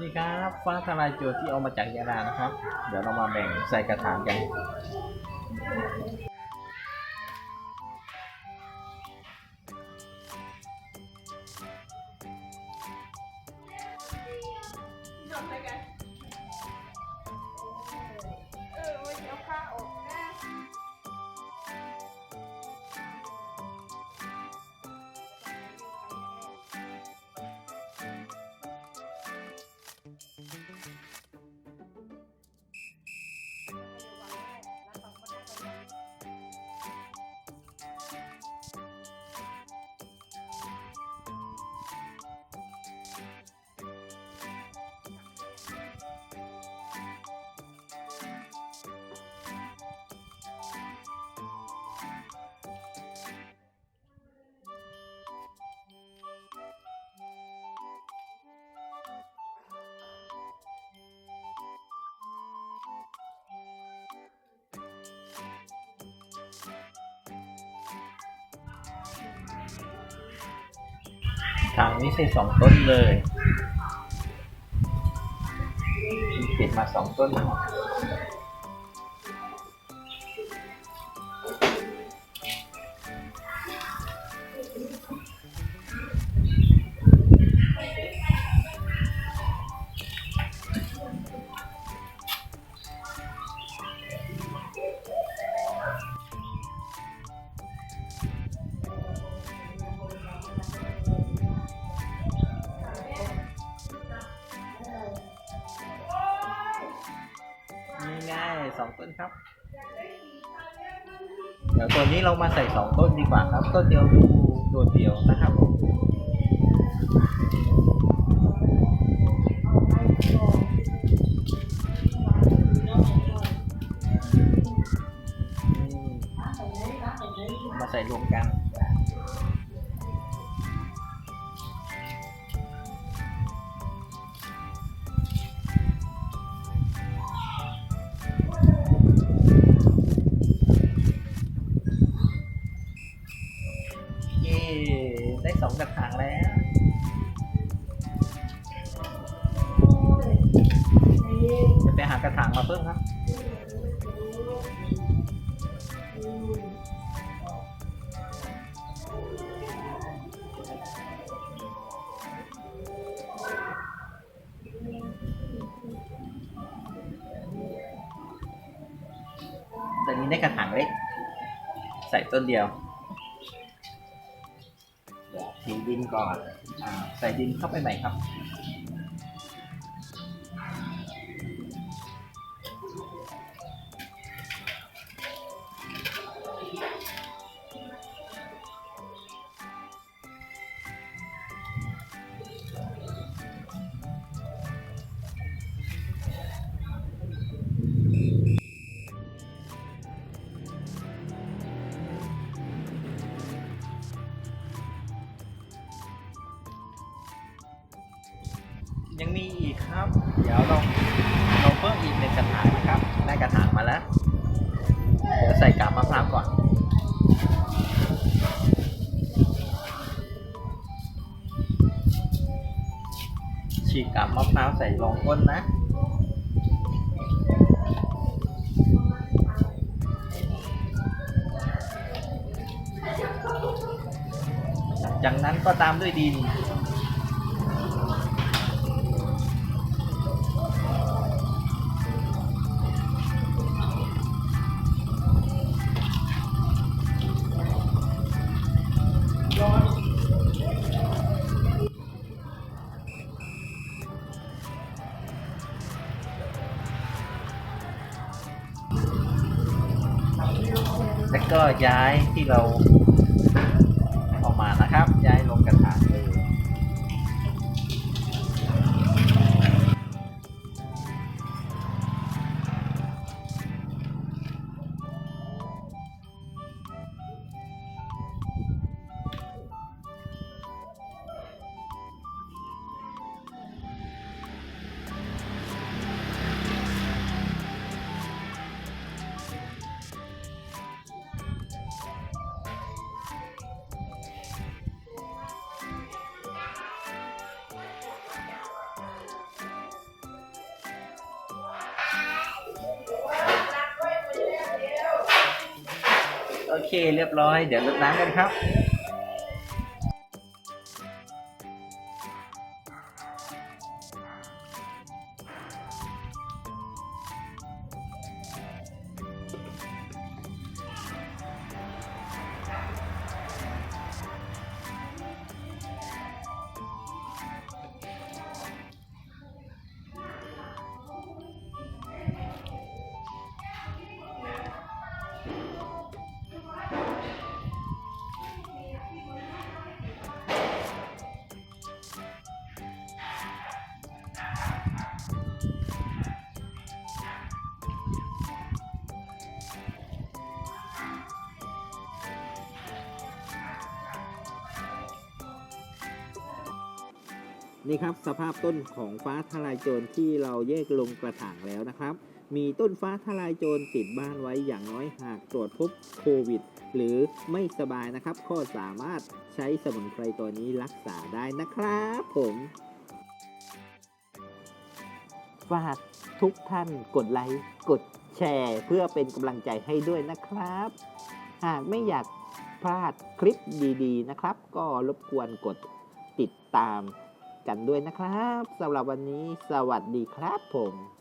นี่ครับฟ้าทลายโจรที่เอามาจากยาลานะครับ เดี๋ยวเรามาแบ่งใส่กระถางกันเอ ทางนี้ใส่สองต้นเลยปิดมาสองต้น ต้นครับ เดี๋ยวตัวนี้เรามาใส่สองต้นดีกว่าครับ ต้นเดียวดูโดดเดียวนะครับางมาเพิ่มครับตอนนี้ได้กระถางเล็ก ใส่ต้นเดียวเดี๋ยวทิ้งดินก่อนอใส่ดินเข้าไปใหม่ครับ ยังมีอีกครับ เดี๋ยวเราเราเพิ่มอีกหนึ่งกระถางนะครับ ได้กระถางมาแล้ว เดี๋ยวใส่กาบมะพร้าวก่อนฉีกกาบมะพร้าวใส่รองก้นนะจากนั้นก็ตามด้วยดิน แล้วก็ย้ายที่เราเอามานะครับ ย้ายลงกัน โอเคเรียบร้อย เดี๋ยวรดน้ำกันครับ นี่ครับสภาพต้นของฟ้าทลายโจรที่เราแยกลงกระถางแล้วนะครับ มีต้นฟ้าทลายโจรติดบ้านไว้อย่างน้อยหากตรวจพบโควิด หรือไม่สบายนะครับ ก็สามารถใช้สมุนไพรตัวนี้รักษาได้นะครับผมฝากทุกท่านกดไลค์กดแชร์เพื่อเป็นกำลังใจให้ด้วยนะครับ หากไม่อยากพลาดคลิปดีๆนะครับ ก็รบกวนกดติดตาม กันด้วยนะครับสำหรับวันนี้สวัสดีครับผม